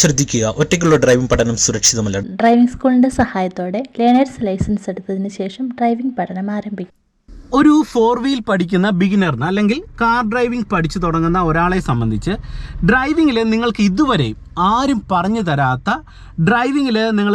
ശ്രദ്ധിക്കുക. ഒറ്റയ്ക്കുള്ള ഡ്രൈവിംഗ് പഠനം സുരക്ഷിതമല്ല ഡ്രൈവിംഗ് സ്കൂളിന്റെ സഹായത്തോടെ ലേണേഴ്സ് ലൈസൻസ് എടുത്തതിന് ശേഷം ഡ്രൈവിംഗ് പഠനം ആരംഭിക്കും. ഒരു ഫോർ വീൽ പഠിക്കുന്ന ബിഗിനറിന് അല്ലെങ്കിൽ കാർ ഡ്രൈവിംഗ് പഠിച്ചു തുടങ്ങുന്ന ഒരാളെ സംബന്ധിച്ച് ഡ്രൈവിങ്ങിൽ നിങ്ങൾക്ക് ഇതുവരെ ആരും പറഞ്ഞു തരാത്ത ഡ്രൈവിങ്ങിൽ നിങ്ങൾ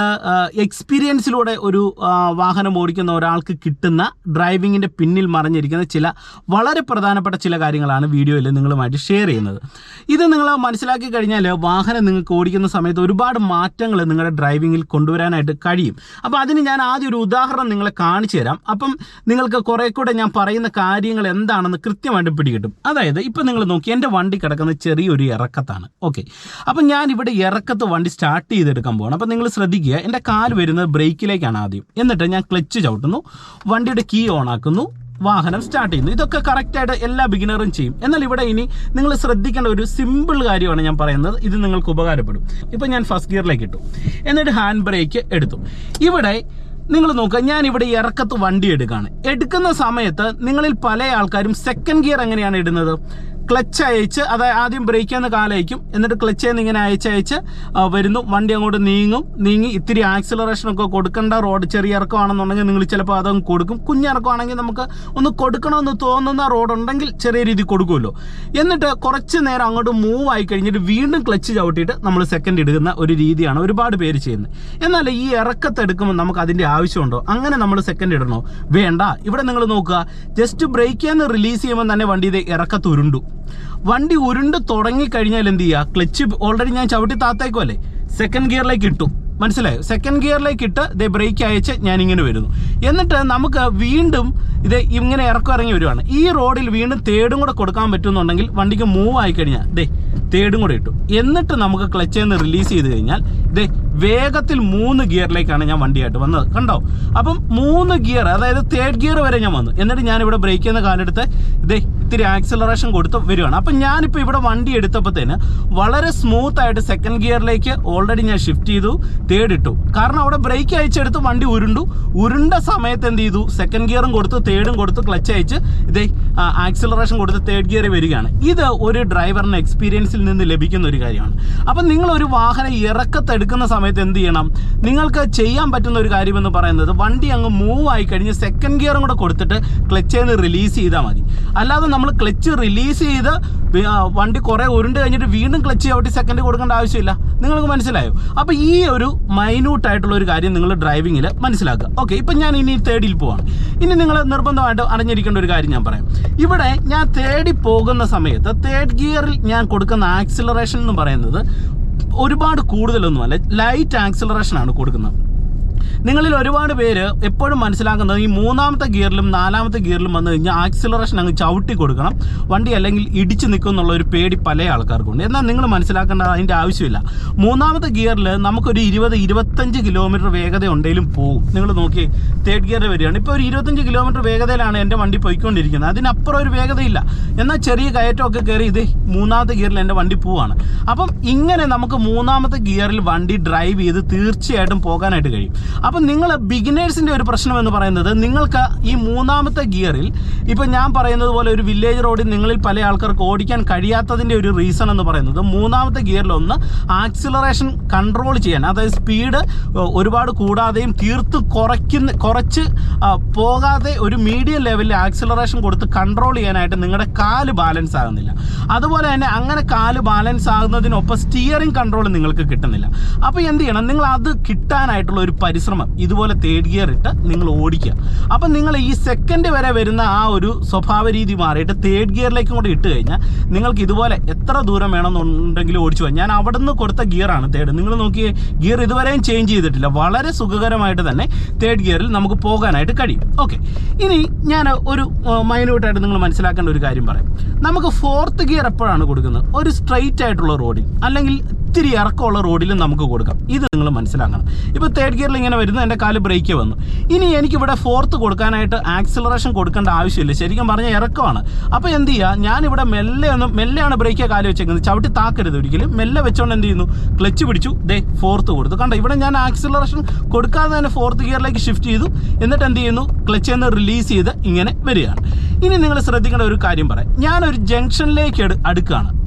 എക്സ്പീരിയൻസിലൂടെ ഒരു വാഹനം ഓടിക്കുന്ന ഒരാൾക്ക് കിട്ടുന്ന ഡ്രൈവിങ്ങിന്റെ പിന്നിൽ മറിഞ്ഞിരിക്കുന്ന ചില വളരെ പ്രധാനപ്പെട്ട ചില കാര്യങ്ങളാണ് വീഡിയോയിൽ നിങ്ങളുമായിട്ട് ഷെയർ ചെയ്യുന്നത്. ഇത് നിങ്ങൾ മനസ്സിലാക്കി കഴിഞ്ഞാൽ വാഹനം നിങ്ങൾക്ക് ഓടിക്കുന്ന സമയത്ത് ഒരുപാട് മാറ്റങ്ങൾ നിങ്ങളുടെ ഡ്രൈവിങ്ങിൽ കൊണ്ടുവരാനായിട്ട് കഴിയും. അപ്പോൾ അതിന് ഞാൻ ആദ്യം ഒരു ഉദാഹരണം നിങ്ങളെ കാണിച്ചു തരാം. അപ്പം നിങ്ങൾക്ക് കുറേ കൂടെ ഞാൻ പറയുന്ന കാര്യങ്ങൾ എന്താണെന്ന് കൃത്യമായിട്ട് പിടികിട്ടും. അതായത് ഇപ്പം നിങ്ങൾ നോക്കി എന്റെ വണ്ടി കിടക്കുന്ന ചെറിയൊരു ഇറക്കത്താണ്. ഓക്കെ. അപ്പം ഞാൻ ഇവിടെ ഇറക്കത്ത് വണ്ടി സ്റ്റാർട്ട് ചെയ്തെടുക്കാൻ പോകണം അപ്പം നിങ്ങൾ ശ്രദ്ധിക്കുക എന്റെ കാൽ വരുന്നത് ബ്രേക്കിലേക്കാണ് ആദ്യം. എന്നിട്ട് ഞാൻ ക്ലച്ച് ചവിട്ടുന്നു വണ്ടിയുടെ കീ ഓൺ ആക്കുന്നു വാഹനം സ്റ്റാർട്ട് ചെയ്യുന്നു. ഇതൊക്കെ കറക്റ്റായിട്ട് എല്ലാ ബിഗിനറും ചെയ്യും. എന്നാൽ ഇവിടെ ഇനി നിങ്ങൾ ശ്രദ്ധിക്കേണ്ട ഒരു സിമ്പിൾ കാര്യമാണ് ഞാൻ പറയുന്നത്. ഇത് നിങ്ങൾക്ക് ഉപകാരപ്പെടും. ഇപ്പം ഞാൻ ഫസ്റ്റ് ഗിയറിലേക്ക് ഇട്ടു. എന്നിട്ട് ഹാൻഡ് ബ്രേക്ക് എടുത്തു. ഇവിടെ നിങ്ങൾ നോക്കുക ഞാൻ ഇവിടെ ഇറക്കത്ത് വണ്ടി എടുക്കുകയാണ്. എടുക്കുന്ന സമയത്ത് നിങ്ങളിൽ പല ആൾക്കാരും സെക്കൻഡ് ഗിയർ എങ്ങനെയാണ് ഇടുന്നത്? ക്ലച്ച് അയച്ച് അതായത് ആദ്യം ബ്രേക്ക് ചെയ്യുന്ന കാലയക്കും എന്നിട്ട് ക്ലച്ച് ചെയ്യുന്ന ഇങ്ങനെ അയച്ച് അയച്ച് വരുന്നു. വണ്ടി അങ്ങോട്ട് നീങ്ങും. നീങ്ങി ഇത്തിരി ആക്സിലറേഷൻ ഒക്കെ കൊടുക്കേണ്ട. റോഡ് ചെറിയ ഇറക്കമാണെന്നുണ്ടെങ്കിൽ നിങ്ങൾ ചിലപ്പോൾ അതങ്ങ് കൊടുക്കും. കുഞ്ഞിറക്കമാണെങ്കിൽ നമുക്ക് ഒന്ന് കൊടുക്കണമെന്ന് തോന്നുന്ന റോഡ് ഉണ്ടെങ്കിൽ ചെറിയ രീതി കൊടുക്കുമല്ലോ. എന്നിട്ട് കുറച്ച് നേരം അങ്ങോട്ട് മൂവ് ആയി കഴിഞ്ഞിട്ട് വീണ്ടും ക്ലച്ച് ചവിട്ടിയിട്ട് നമ്മൾ സെക്കൻഡ് എടുക്കുന്ന ഒരു രീതിയാണ് ഒരുപാട് പേര് ചെയ്യുന്നത്. എന്നാൽ ഈ ഇറക്കത്തെടുക്കുമ്പോൾ നമുക്ക് അതിന്റെ ആവശ്യമുണ്ടോ? അങ്ങനെ നമ്മൾ സെക്കൻഡ് ഇടണോ? വേണ്ട. ഇവിടെ നിങ്ങൾ നോക്കുക. ജസ്റ്റ് ബ്രേക്ക് ചെയ്യാന്ന് റിലീസ് ചെയ്യുമ്പോൾ തന്നെ വണ്ടി ഇത് ഇറക്കത്ത് ഉരുണ്ടു. വണ്ടി ഉരുണ്ട് തുടങ്ങിക്കഴിഞ്ഞാൽ എന്ത് ചെയ്യുക ക്ലച്ച് ഓൾറെഡി ഞാൻ ചവിട്ടി താത്തേക്കുമല്ലേ സെക്കൻഡ് ഗിയറിലേക്ക് ഇട്ടു. മനസ്സിലായോ? സെക്കൻഡ് ഗിയറിലേക്ക് ഇട്ട് ഇതേ ബ്രേക്ക് അയച്ച് ഞാനിങ്ങനെ വരുന്നു. എന്നിട്ട് നമുക്ക് വീണ്ടും ഇത് ഇങ്ങനെ ഇറക്കം ഇറങ്ങി വരുവാണ്. ഈ റോഡിൽ വീണ്ടും തേടും കൂടെ കൊടുക്കാൻ പറ്റുമെന്നുണ്ടെങ്കിൽ വണ്ടിക്ക് മൂവ് ആയി കഴിഞ്ഞാൽ ദേ തേടും കൂടെ ഇട്ടു. എന്നിട്ട് നമുക്ക് ക്ലച്ചിൽ നിന്ന് റിലീസ് ചെയ്ത് കഴിഞ്ഞാൽ ദേ വേഗത്തിൽ മൂന്ന് ഗിയറിലേക്കാണ് ഞാൻ വണ്ടിയായിട്ട് വന്നത്. കണ്ടോ? അപ്പം മൂന്ന് ഗിയർ അതായത് തേർഡ് ഗിയർ വരെ ഞാൻ വന്നു. എന്നിട്ട് ഞാനിവിടെ ബ്രേക്ക് ചെയ്യുന്ന കാലെടുത്ത് ഇതേ ഇത്തിരി ആക്സിലറേഷൻ കൊടുത്ത് വരുവാണ് അപ്പം ഞാനിപ്പോൾ ഇവിടെ വണ്ടി എടുത്തപ്പോഴത്തേന് വളരെ സ്മൂത്ത് ആയിട്ട് സെക്കൻഡ് ഗിയറിലേക്ക് ഓൾറെഡി ഞാൻ ഷിഫ്റ്റ് ചെയ്തു തേർഡ് ഇട്ടു. കാരണം അവിടെ ബ്രേക്ക് അയച്ചെടുത്ത് വണ്ടി ഉരുണ്ടു. ഉരുണ്ട സമയത്ത് എന്ത് ചെയ്തു? സെക്കൻഡ് ഗിയറും കൊടുത്ത് തേർഡും കൊടുത്ത് ക്ലച്ച് അയച്ച് ഇതേ ആക്സിലറേഷൻ കൊടുത്ത് തേർഡ് ഗിയർ വരികയാണ്. ഇത് ഒരു ഡ്രൈവറിന് എക്സ്പീരിയൻസിൽ നിന്ന് ലഭിക്കുന്ന ഒരു കാര്യമാണ്. അപ്പം നിങ്ങൾ ഒരു വാഹനം ഇറക്കത്തെടുക്കുന്ന സമയത്ത് എന്ത് ചെയ്യണം? നിങ്ങൾക്ക് ചെയ്യാൻ പറ്റുന്ന ഒരു കാര്യമെന്ന് പറയുന്നത് വണ്ടി അങ്ങ് മൂവ് ആയി കഴിഞ്ഞ് സെക്കൻഡ് ഗിയറും കൂടെ കൊടുത്തിട്ട് ക്ലച്ച് ചെയ്ത് റിലീസ് ചെയ്താൽ മതി. അല്ലാതെ നമ്മൾ ക്ലച്ച് റിലീസ് ചെയ്ത് വണ്ടി കുറേ ഉരുണ്ട് കഴിഞ്ഞിട്ട് വീണ്ടും ക്ലച്ച് ചവിട്ടി സെക്കൻഡ് കൊടുക്കേണ്ട ആവശ്യമില്ല. നിങ്ങൾക്ക് മനസ്സിലായോ? അപ്പോൾ ഈ ഒരു മൈന്യൂട്ടായിട്ടുള്ള ഒരു കാര്യം നിങ്ങൾ ഡ്രൈവിങ്ങിൽ മനസ്സിലാക്കുക. ഓക്കെ ഇപ്പം ഞാൻ ഇനി തേർഡിൽ പോവാണ്. ഇനി നിങ്ങൾ നിർബന്ധമായിട്ട് അറിഞ്ഞിരിക്കേണ്ട ഒരു കാര്യം ഞാൻ പറയാം. ഇവിടെ ഞാൻ തേടി പോകുന്ന സമയത്ത് തേർഡ് ഗിയറിൽ ഞാൻ കൊടുക്കുന്ന ആക്സിലറേഷൻ എന്ന് പറയുന്നത് ഒരുപാട് കൂടുതലൊന്നുമല്ല ലൈറ്റ് ആക്സിലറേഷൻ ആണ് കൊടുക്കുന്നത്. നിങ്ങളിൽ ഒരുപാട് പേര് എപ്പോഴും മനസ്സിലാക്കുന്നത് ഈ മൂന്നാമത്തെ ഗിയറിലും നാലാമത്തെ ഗിയറിലും വന്നു കഴിഞ്ഞാൽ ആക്സിലറേഷൻ അങ്ങ് ചവിട്ടി കൊടുക്കണം. വണ്ടി അല്ലെങ്കിൽ ഇടിച്ചു നിൽക്കും എന്നുള്ള ഒരു പേടി പല ആൾക്കാർക്കുണ്ട്. എന്നാൽ നിങ്ങൾ മനസ്സിലാക്കേണ്ട അതിന്റെ ആവശ്യമില്ല. മൂന്നാമത്തെ ഗിയറിൽ നമുക്കൊരു ഇരുപത് ഇരുപത്തഞ്ച് കിലോമീറ്റർ വേഗത ഉണ്ടെങ്കിലും പോകും. നിങ്ങൾ നോക്കി തേർഡ് ഗിയറിൽ വരികയാണ്. ഇപ്പോൾ ഒരു ഇരുപത്തഞ്ച് കിലോമീറ്റർ വേഗതയിലാണ് എന്റെ വണ്ടി പോയിക്കൊണ്ടിരിക്കുന്നത്. അതിനപ്പുറം ഒരു വേഗതയില്ല. എന്നാൽ ചെറിയ കയറ്റമൊക്കെ കയറി ഇത് മൂന്നാമത്തെ ഗിയറിൽ എന്റെ വണ്ടി പോവാണ് അപ്പം ഇങ്ങനെ നമുക്ക് മൂന്നാമത്തെ ഗിയറിൽ വണ്ടി ഡ്രൈവ് ചെയ്ത് തീർച്ചയായിട്ടും പോകാനായിട്ട് കഴിയും. അപ്പം നിങ്ങൾ ബിഗിനേഴ്സിന്റെ ഒരു പ്രശ്നം എന്ന് പറയുന്നത് നിങ്ങൾക്ക് ഈ മൂന്നാമത്തെ ഗിയറിൽ ഇപ്പം ഞാൻ പറയുന്നത് പോലെ ഒരു വില്ലേജ് റോഡിൽ നിങ്ങളിൽ പല ആൾക്കാർക്ക് ഓടിക്കാൻ കഴിയാത്തതിന്റെ ഒരു റീസൺ എന്ന് പറയുന്നത് മൂന്നാമത്തെ ഗിയറിൽ ഒന്ന് ആക്സിലറേഷൻ കൺട്രോൾ ചെയ്യാൻ അതായത് സ്പീഡ് ഒരുപാട് കൂടാതെയും തീർത്ത് കുറയ്ക്കുന്ന കുറച്ച് പോകാതെ ഒരു മീഡിയം ലെവലിൽ ആക്സിലറേഷൻ കൊടുത്ത് കൺട്രോൾ ചെയ്യാനായിട്ട് നിങ്ങളുടെ കാൽ ബാലൻസ് ആകുന്നില്ല. അതുപോലെ തന്നെ അങ്ങനെ കാൽ ബാലൻസ് ആകുന്നതിനൊപ്പം സ്റ്റിയറിംഗ് കൺട്രോൾ നിങ്ങൾക്ക് കിട്ടുന്നില്ല. അപ്പോൾ എന്ത് ചെയ്യണം? നിങ്ങൾ അത് കിട്ടാനായിട്ടുള്ള ഒരു പരിശ്രമം. ഇതുപോലെ തേർഡ് ഗിയർ ഇട്ട് നിങ്ങൾ ഓടിക്കുക. അപ്പം നിങ്ങൾ ഈ സെക്കൻഡ് വരെ വരുന്ന ആ ഒരു സ്വഭാവ രീതി മാറിയിട്ട് തേർഡ് ഗിയറിലേക്കും കൂടെ ഇട്ട് കഴിഞ്ഞാൽ നിങ്ങൾക്ക് ഇതുപോലെ എത്ര ദൂരം വേണമെന്നുണ്ടെങ്കിലും ഓടിച്ചു പോകാം ഞാൻ അവിടെ നിന്ന് കൊടുത്ത ഗിയറാണ് തേർഡ് നിങ്ങൾ നോക്കിയേ ഗിയർ ഇതുവരെയും ചേഞ്ച് ചെയ്തിട്ടില്ല. വളരെ സുഖകരമായിട്ട് തന്നെ തേർഡ് ഗിയറിൽ നമുക്ക് പോകാനായിട്ട് കഴിയും. ഓക്കെ ഇനി ഞാൻ ഒരു മൈന്യൂട്ടായിട്ട് നിങ്ങൾ മനസ്സിലാക്കേണ്ട ഒരു കാര്യം പറയാം. നമുക്ക് ഫോർത്ത് ഗിയർ എപ്പോഴാണ് കൊടുക്കുന്നത്? ഒരു സ്ട്രെയിറ്റ് ആയിട്ടുള്ള റോഡിൽ അല്ലെങ്കിൽ ഇത്തിരി ഇറക്കമുള്ള റോഡിലും നമുക്ക് കൊടുക്കാം. ഇത് നിങ്ങൾ മനസ്സിലാക്കണം. ഇപ്പോൾ തേർഡ് ഗിയറിൽ ഇങ്ങനെ വരുന്നത് എന്റെ കാൽ ബ്രേക്ക് വന്നു. ഇനി എനിക്കിവിടെ ഫോർത്ത് കൊടുക്കാനായിട്ട് ആക്സിലറേഷൻ കൊടുക്കേണ്ട ആവശ്യമില്ല. ശരിക്കും പറഞ്ഞാൽ ഇറക്കമാണ്. അപ്പോൾ എന്ത് ചെയ്യുക ഞാനിവിടെ മെല്ലെ ഒന്ന് മെല്ലെയാണ് ബ്രേക്ക് കാൽ വെച്ചേക്കുന്നത്. ചവിട്ടി താക്കരുത് ഒരിക്കലും. മെല്ലെ വെച്ചോണ്ട് എന്ത് ചെയ്യുന്നു? ക്ലച്ച് പിടിച്ചു. ദേ ഫോർത്ത് കൊടുത്തു. കണ്ടോ ഇവിടെ ഞാൻ ആക്സിലറേഷൻ കൊടുക്കാതെ തന്നെ ഫോർത്ത് ഗിയറിലേക്ക് ഷിഫ്റ്റ് ചെയ്തു. എന്നിട്ട് എന്ത് ചെയ്യുന്നു? ക്ലച്ച് എന്ന് റിലീസ് ചെയ്ത് ഇങ്ങനെ വരികയാണ്. ഇനി നിങ്ങൾ ശ്രദ്ധിക്കേണ്ട ഒരു കാര്യം പറയാം. ഞാനൊരു ജംഗ്ഷനിലേക്ക് അടുക്കുകയാണ്.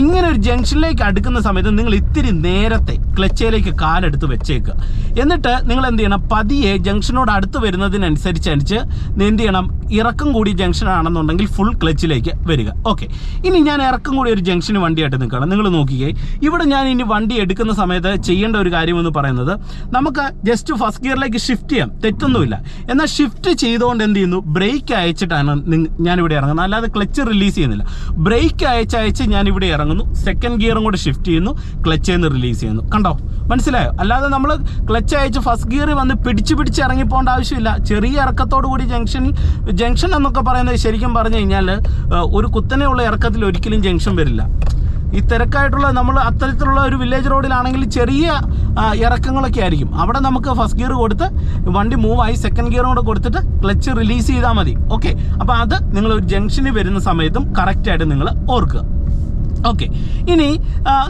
ഇങ്ങനെ ഒരു ജംഗ്ഷനിലേക്ക് അടുക്കുന്ന സമയത്ത് നിങ്ങൾ ഇത്തിരി നേരത്തെ ക്ലച്ചയിലേക്ക് കാലെടുത്ത് വെച്ചേക്കുക എന്നിട്ട് നിങ്ങൾ എന്ത് ചെയ്യണം? പതിയെ ജംഗ്ഷനോട് അടുത്ത് വരുന്നതിനനുസരിച്ചനുസരിച്ച് എന്ത് ചെയ്യണം? ഇറക്കം കൂടി ജംഗ്ഷൻ ആണെന്നുണ്ടെങ്കിൽ ഫുൾ ക്ലച്ചിലേക്ക് വരിക. ഓക്കെ ഇനി ഞാൻ ഇറക്കം കൂടി ഒരു ജംഗ്ഷന് വണ്ടിയായിട്ട് നിൽക്കണം നിങ്ങൾ നോക്കിയേ ഇവിടെ ഞാൻ ഇനി വണ്ടി എടുക്കുന്ന സമയത്ത് ചെയ്യേണ്ട ഒരു കാര്യം എന്ന് പറയുന്നത് നമുക്ക് ജസ്റ്റ് ഫസ്റ്റ് ഗിയറിലേക്ക് ഷിഫ്റ്റ് ചെയ്യാം. തെറ്റൊന്നുമില്ല. എന്നാൽ ഷിഫ്റ്റ് ചെയ്തുകൊണ്ട് എന്ത് ചെയ്യുന്നു? ബ്രേക്ക് അയച്ചിട്ടാണ് ഞാനിവിടെ ഇറങ്ങുന്നത്. അല്ലാതെ ക്ലച്ച് റിലീസ് ചെയ്യുന്നില്ല. ബ്രേക്ക് അയച്ച് അയച്ച് ഞാൻ ഇവിടെ ഇറങ്ങുന്നു. സെക്കൻഡ് ഗിയറും കൂടെ ഷിഫ്റ്റ് ചെയ്യുന്നു. ക്ലച്ച് നിന്ന് റിലീസ് ചെയ്യുന്നു. കണ്ടോ? മനസ്സിലായോ? അല്ലാതെ നമ്മൾ ക്ലച്ച് അയച്ച് ഫസ്റ്റ് ഗിയറിൽ വന്ന് പിടിച്ച് പിടിച്ച് ഇറങ്ങിപ്പോകേണ്ട ആവശ്യമില്ല. ചെറിയ ഇറക്കത്തോടു കൂടി ജംഗ്ഷൻ ജംഗ്ഷൻ എന്നൊക്കെ പറയുന്നത് ശരിക്കും പറഞ്ഞു കഴിഞ്ഞാൽ ഒരു കുത്തനെയുള്ള ഇറക്കത്തിൽ ഒരിക്കലും ജംഗ്ഷൻ വരില്ല. ഈ തിരക്കായിട്ടുള്ള നമ്മൾ അത്തരത്തിലുള്ള ഒരു വില്ലേജ് റോഡിലാണെങ്കിൽ ചെറിയ ഇറക്കങ്ങളൊക്കെ ആയിരിക്കും. അവിടെ നമുക്ക് ഫസ്റ്റ് ഗിയർ കൊടുത്ത് വണ്ടി മൂവായി സെക്കൻഡ് ഗിയറും കൂടെ കൊടുത്തിട്ട് ക്ലച്ച് റിലീസ് ചെയ്താൽ മതി. ഓക്കെ അപ്പോൾ അത് നിങ്ങൾ ഒരു ജംഗ്ഷനിൽ വരുന്ന സമയത്തും കറക്റ്റായിട്ട് നിങ്ങൾ ഓർക്കുക. ഓക്കെ ഇനി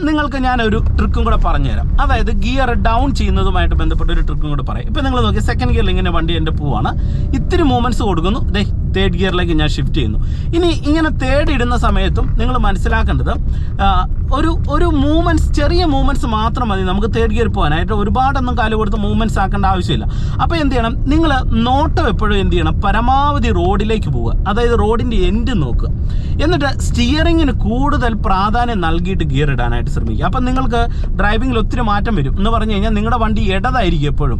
നിങ്ങൾക്ക് ഞാനൊരു ട്രിക്കും കൂടെ പറഞ്ഞുതരാം. അതായത് ഗിയർ ഡൗൺ ചെയ്യുന്നതുമായിട്ട് ബന്ധപ്പെട്ട ഒരു ട്രിക്കും കൂടെ പറയാം. ഇപ്പം നിങ്ങൾ നോക്കി സെക്കൻഡ് ഗിയറിൽ ഇങ്ങനെ വണ്ടി എന്റെ പോവാണ്. ഇത്തിരി മൂവ്മെന്റ്സ് കൊടുക്കുന്നു. ദേ തേർഡ് ഗിയറിലേക്ക് ഞാൻ ഷിഫ്റ്റ് ചെയ്യുന്നു. ഇനി ഇങ്ങനെ തേർഡ് ഇടുന്ന സമയത്തും നിങ്ങൾ മനസ്സിലാക്കേണ്ടത് ഒരു ഒരു മൂവ്മെന്റ്സ് ചെറിയ മൂവ്മെന്റ്സ് മാത്രം മതി. നമുക്ക് തേർഡ് ഗിയർ പോകാനായിട്ട് ഒരുപാടൊന്നും കാൽ കൊടുത്ത് മൂവ്മെന്റ്സ് ആക്കേണ്ട ആവശ്യമില്ല. അപ്പോൾ എന്ത് ചെയ്യണം? നിങ്ങൾ നോട്ടം എപ്പോഴും എന്ത് ചെയ്യണം? പരമാവധി റോഡിലേക്ക് പോവുക. അതായത് റോഡിന്റെ എൻഡ് നോക്കുക. എന്നിട്ട് സ്റ്റിയറിങ്ങിന് കൂടുതൽ പ്രാധാന്യം നൽകിയിട്ട് ഗിയർ ഇടാനായിട്ട് ശ്രമിക്കുക. അപ്പം നിങ്ങൾക്ക് ഡ്രൈവിങ്ങിൽ ഒത്തിരി മാറ്റം വരും. എന്ന് പറഞ്ഞു കഴിഞ്ഞാൽ നിങ്ങളുടെ വണ്ടി ഇടതായിരിക്കും എപ്പോഴും.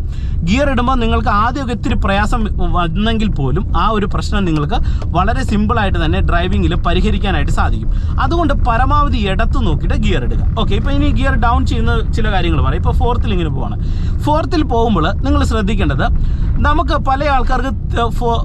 ഗിയർ ഇടുമ്പോൾ നിങ്ങൾക്ക് ആദ്യമൊക്കെ ഇത്തിരി പ്രയാസം വന്നെങ്കിൽ പോലും ആ ഒരു പ്രശ്നം നിങ്ങൾക്ക് വളരെ സിമ്പിളായിട്ട് തന്നെ ഡ്രൈവിങ്ങിൽ പരിഹരിക്കാനായിട്ട് സാധിക്കും. അതുകൊണ്ട് പരമാവധി ഇടത്ത് നോക്കിയിട്ട് ഗിയർ ഇടുക. ഓക്കെ ഇപ്പോൾ ഇനി ഗിയർ ഡൗൺ ചെയ്യുന്ന ചില കാര്യങ്ങൾ പറയാം. ഇപ്പോൾ ഫോർത്തിൽ ഇങ്ങനെ പോവാണ്. ഫോർത്തിൽ പോകുമ്പോൾ നിങ്ങൾ ശ്രദ്ധിക്കേണ്ടത് നമുക്ക് പല ആൾക്കാർക്ക്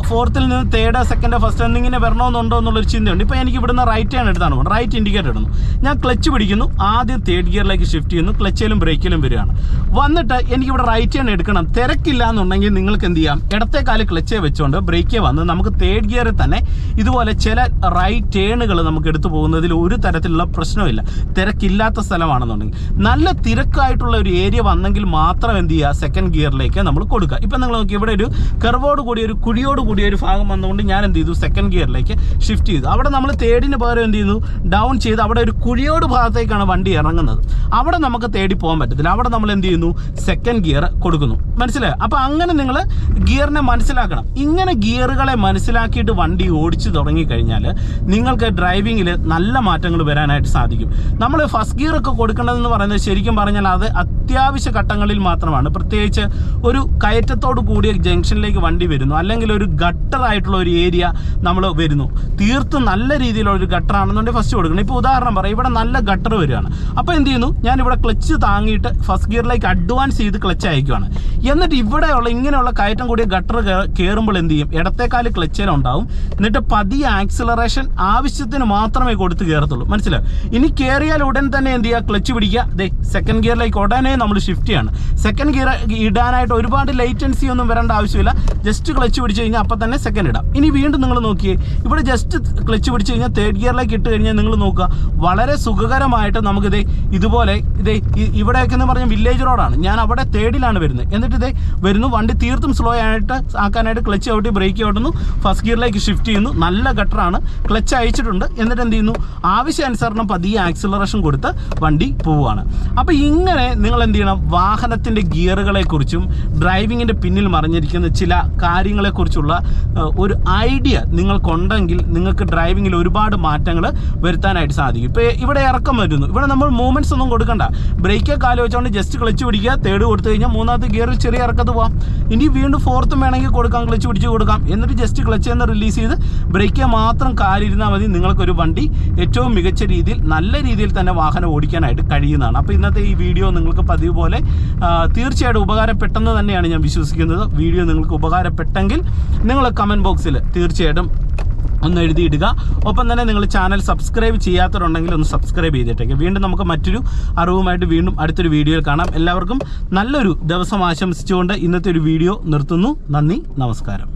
ഫോർത്തിൽ നിന്ന് തേർഡ് സെക്കൻഡ് ഫസ്റ്റ് എന്നിങ്ങനെ വരണമെന്നുണ്ടോ എന്നുള്ളൊരു ചിന്തയുണ്ട്. ഇപ്പോൾ എനിക്ക് ഇവിടുന്ന് റൈറ്റ് ആണ് എടുത്താണ് റൈറ്റ് ഇൻഡിക്കേറ്റർ ഇടുന്നു. ഞാൻ ക്ലച്ച് പിടിക്കുന്നു. ആദ്യം തേർഡ് ഗിയറിലേക്ക് ഷിഫ്റ്റ് ചെയ്യുന്നു. ക്ലച്ചിലും ബ്രേക്കിലും വരികയാണ്. വന്നിട്ട് എനിക്ക് ഇവിടെ റൈറ്റ് ടേൺ എടുക്കണം. തിരക്കില്ല എന്നുണ്ടെങ്കിൽ നിങ്ങൾക്ക് എന്ത് ചെയ്യാം? ഇടത്തെ കാൽ ക്ലച്ചേ വെച്ചുകൊണ്ട് ബ്രേക്കേ വന്ന് നമുക്ക് തേർഡ് ഗിയറിൽ തന്നെ ഇതുപോലെ ചില റൈറ്റ് ടേണുകൾ നമുക്ക് എടുത്തു പോകുന്നതിൽ ഒരു തരത്തിലുള്ള പ്രശ്നമില്ല തിരക്കില്ലാത്ത സ്ഥലമാണെന്നുണ്ടെങ്കിൽ. നല്ല തിരക്കായിട്ടുള്ള ഒരു ഏരിയ വന്നെങ്കിൽ മാത്രം എന്ത് ചെയ്യുക? സെക്കൻഡ് ഗിയറിലേക്ക് നമ്മൾ കൊടുക്കുക. ഇപ്പം നിങ്ങൾ നോക്കി ഇവിടെ ഒരു കർവോട് കൂടി ഒരു കുഴിയോട് കൂടിയ ഒരു ഭാഗം വന്നുകൊണ്ട് ഞാൻ എന്ത് ചെയ്തു? സെക്കൻഡ് ഗിയറിലേക്ക് ഷിഫ്റ്റ് ചെയ്തു. അവിടെ നമ്മൾ തേർഡിന് പകരം എന്ത് ചെയ്യുന്നു? ഡൗൺ ചെയ്ത് അവിടെ ഒരു കുഴിയോട് ഭാഗത്തേക്കാണ് വണ്ടി ഇറങ്ങുന്നത്. അവിടെ നമുക്ക് തേടി പോകാൻ പറ്റത്തില്ല. അവിടെ നമ്മൾ എന്ത് ചെയ്യുന്നു? സെക്കൻഡ് ഗിയർ കൊടുക്കുന്നു. മനസ്സിലായോ? അപ്പോൾ അങ്ങനെ നിങ്ങൾ ഗിയറിനെ മനസ്സിലാക്കണം. ഇങ്ങനെ ഗിയറുകളെ മനസ്സിലാക്കിയിട്ട് വണ്ടി ഓടിച്ചു തുടങ്ങിക്കഴിഞ്ഞാൽ നിങ്ങൾക്ക് ഡ്രൈവിങ്ങിൽ നല്ല മാറ്റങ്ങൾ വരാനായിട്ട് സാധിക്കും. നമ്മൾ ഫസ്റ്റ് ഗിയർ ഒക്കെ കൊടുക്കേണ്ടതെന്ന് പറയുന്നത് ശരിക്കും പറഞ്ഞാൽ അത് അത്യാവശ്യ ഘട്ടങ്ങളിൽ മാത്രമാണ്. പ്രത്യേകിച്ച് ഒരു കയറ്റത്തോട് കൂടിയ ജംഗ്ഷനിലേക്ക് വണ്ടി വരുന്നു. അല്ലെങ്കിൽ ഒരു ഗട്ടറായിട്ടുള്ള ഒരു ഏരിയ നമ്മൾ വരുന്നു. തീർത്തും നല്ല രീതിയിലുള്ള ഒരു ഗട്ടറാണെന്നുണ്ടെങ്കിൽ ഫസ്റ്റ് കൊടുക്കണം. ഇപ്പോൾ ഉദാഹരണം പറയാം. ഇവിടെ നല്ല ഗട്ടർ വരികയാണ്. അപ്പോൾ എന്ത് ചെയ്യുന്നു? ഞാൻ ഇവിടെ ക്ലച്ച് താങ്ങിയിട്ട് ഫസ്റ്റ് ഗിയറിലേക്ക് അഡ്വാൻസ് ചെയ്ത് ക്ലച്ച് അയക്കുകയാണ്. എന്നിട്ട് ഇവിടെയുള്ള ഇങ്ങനെയുള്ള കയറ്റം കൂടിയ ഗട്ടർ കയറുമ്പോൾ എന്ത് ചെയ്യും? ഇടത്തേക്കാൽ ക്ലച്ചിലുണ്ടാവും എന്നിട്ട് പതിയെ ആക്സിലറേഷൻ ആവശ്യത്തിന് മാത്രമേ കൊടുത്ത് കയറത്തുള്ളൂ മനസ്സിലായോ? ഇനി കയറിയാൽ ഉടൻ തന്നെ എന്ത് ചെയ്യുക? ക്ലച്ച് പിടിക്കുക. ദേ സെക്കൻഡ് ഗിയറിലേക്ക് ഉടനെ നമ്മൾ ഷിഫ്റ്റ് ചെയ്യാണ്. സെക്കൻഡ് ഗിയർ ഇടാനായിട്ട് ഒരുപാട് ലൈറ്റൻസി ഒന്നും വരേണ്ട ആവശ്യമില്ല. ജസ്റ്റ് ക്ലച്ച് പിടിച്ച് കഴിഞ്ഞാൽ അപ്പം തന്നെ സെക്കൻഡ് ഇടാം. ഇനി വീണ്ടും നിങ്ങൾ നോക്കിയേ ഇവിടെ ജസ്റ്റ് ക്ലച്ച് പിടിച്ച് കഴിഞ്ഞാൽ തേർഡ് ഗിയറിലേക്ക് ഇട്ട് കഴിഞ്ഞാൽ നിങ്ങൾ നോക്കുക വളരെ സുഖകരമായിട്ട് നമുക്കിത് ഇതുപോലെ ഇതേ ഇവിടെയൊക്കെ എന്ന് പറഞ്ഞാൽ വില്ലേജ് റോഡാണ് ഞാൻ അവിടെ തേർഡിലാണ് വരുന്നത്. എന്നിട്ട് ഇതേ വരുന്നു വണ്ടി തീർത്തും സ്ലോ ആയിട്ട് ആക്കാനായിട്ട് ക്ലച്ച് ഔട്ടി ബ്രേക്ക് ഔട്ടുന്നു ഫസ്റ്റ് ഗിയറിലേക്ക് ഷിഫ്റ്റ് ചെയ്യുന്നു നല്ല ഗട്ടറാണ് ക്ലച്ച് അയച്ചിട്ടുണ്ട്. എന്നിട്ട് എന്ത് ചെയ്യുന്നു? ആവശ്യാനുസരണം പതിയെ ആക്സിലറേഷൻ കൊടുത്ത് വണ്ടി പോവുകയാണ്. അപ്പോൾ ഇങ്ങനെ നിങ്ങൾ എന്ത് ചെയ്യണം വാഹനത്തിന്റെ ഗിയറുകളെക്കുറിച്ചും ഡ്രൈവിങ്ങിന്റെ പിന്നിൽ മറിഞ്ഞിരിക്കുന്ന ചില കാര്യങ്ങളെക്കുറിച്ചുള്ള ഒരു ഐഡിയ നിങ്ങൾക്കുണ്ടെങ്കിൽ നിങ്ങൾക്ക് ഡ്രൈവിങ്ങിൽ ഒരുപാട് മാറ്റങ്ങൾ വരുത്താനായിട്ട് സാധിക്കും. ഇപ്പോൾ ഇവിടെ ഇറക്കം വരുന്നു. ഇവിടെ നമ്മൾ മൂവ്മെന്റ്സ് ഒന്നും കൊടുക്കണ്ട. ബ്രേക്ക് കാൽ വെച്ചുകൊണ്ട് ജസ്റ്റ് ക്ലച്ച് പിടിക്കുക. തേർഡ് കൊടുത്തു കഴിഞ്ഞാൽ മൂന്നാമത്തെ ഗിയറിൽ ചെറിയ ഇറക്കത്ത് പോവാം. ഇനി വീണ്ടും ഫോർത്തും വേണമെങ്കിൽ കൊടുക്കാം. ക്ലച്ച് പിടിച്ച് കൊടുക്കാം. എന്നിട്ട് ജസ്റ്റ് ക്ലച്ച് എന്ന് റിലീസ് ചെയ്ത് ബ്രേക്ക് മാത്രം കാലിരുന്നാൽ മതി. നിങ്ങൾക്കൊരു വണ്ടി ഏറ്റവും മികച്ച രീതിയിൽ നല്ല രീതിയിൽ തന്നെ വാഹനം ഓടിക്കാനായിട്ട് കഴിയുന്നതാണ്. അപ്പോൾ ഇന്നത്തെ ഈ വീഡിയോ നിങ്ങൾക്ക് പതിവ് പോലെ തീർച്ചയായിട്ടും ഉപകാരപ്പെട്ടെന്ന് തന്നെയാണ് ഞാൻ വിശ്വസിക്കുന്നത്. വീഡിയോ നിങ്ങൾക്ക് ഉപകാരപ്പെട്ടെങ്കിൽ നിങ്ങൾ കമന്റ് ബോക്സിൽ തീർച്ചയായിട്ടും ഒന്ന് എഴുതിയിടുക. ഒപ്പം തന്നെ നിങ്ങൾ ചാനൽ സബ്സ്ക്രൈബ് ചെയ്യാത്തവരുണ്ടെങ്കിൽ ഒന്ന് സബ്സ്ക്രൈബ് ചെയ്തിട്ടേക്ക്. വീണ്ടും നമുക്ക് മറ്റൊരു അറിവുമായിട്ട് വീണ്ടും അടുത്തൊരു വീഡിയോയിൽ കാണാം. എല്ലാവർക്കും നല്ലൊരു ദിവസം ആശംസിച്ചുകൊണ്ട് ഇന്നത്തെ ഒരു വീഡിയോ നിർത്തുന്നു. നന്ദി നമസ്കാരം.